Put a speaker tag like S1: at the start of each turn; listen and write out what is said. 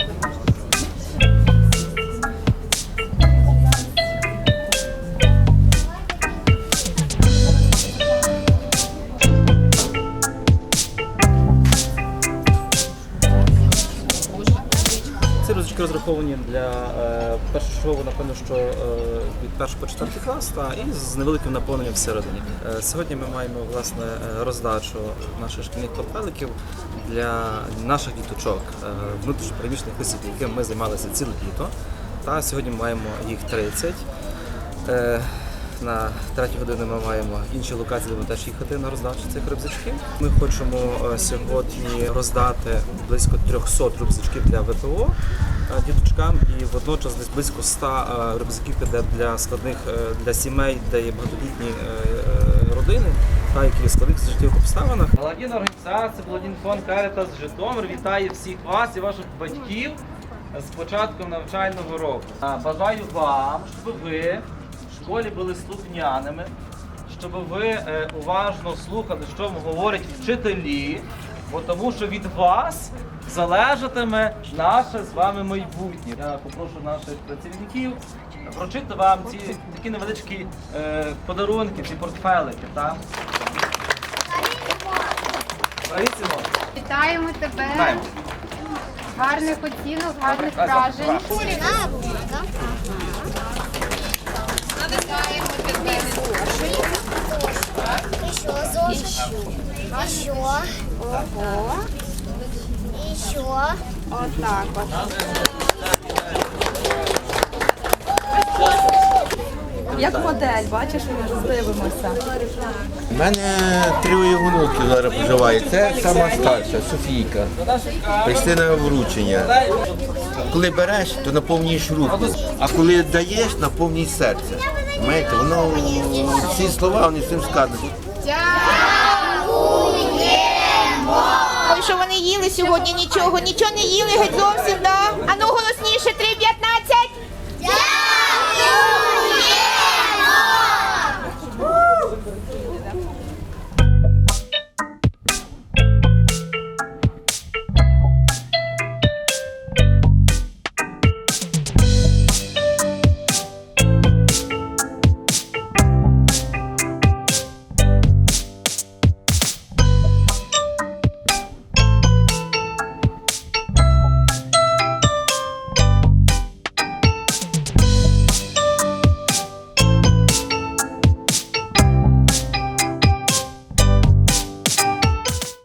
S1: Thank you. Ці розочки розраховані для е, першого, напевно, що е, від першого по четвертий клас та і з невеликим наповненням всередині. Е, сьогодні ми маємо власне е, роздачу наших шкільних портфеликів для наших діточок е, внутрішньопереміщених осіб, яким ми займалися ціле літо. Та сьогодні маємо їх 30. Е, на третю годину ми маємо інші локації, де будемо теж їхати на роздачу цих рюкзачків. Ми хочемо е, сьогодні роздати близько 300 рюкзачків для ВПО е, діточкам, і водночас десь близько 100 е, рюкзаків піде для складних для сімей, де є багатодітні родини, та які складних життєвих обставинах.
S2: Благодійна організація Благодійний фонд Карітас Житомир вітає всіх вас і ваших батьків з початком навчального року. Бажаю вам, щоб ви в школі були слухняними, щоб ви е, уважно слухали, що вам говорять вчителі, бо тому що від вас залежатиме наше з вами майбутнє. Я попрошу наших працівників вручити вам ці такі невеличкі е, подарунки, ці портфелики. Так?
S3: Вітаємо тебе.
S2: Знаємо.
S3: Гарних оцінок, гарних вражень.
S2: добре.
S3: Вітаємо тебе.
S4: Еще. Ого. Еще.
S3: Отак от.
S5: Як модель, бачиш, ми дивимося.
S6: У мене троє внуків зараз проживає. Це сама старша, Софійка. Прийшли на вручення. Коли береш, то наповнюєш руку, а коли даєш, наповнюєш серце. Знаєте, воно ці слова вони цим сказані.
S7: Ой, що вони їли сьогодні? Нічого, нічого не їли, геть зовсім, да? Ану голосніше, три.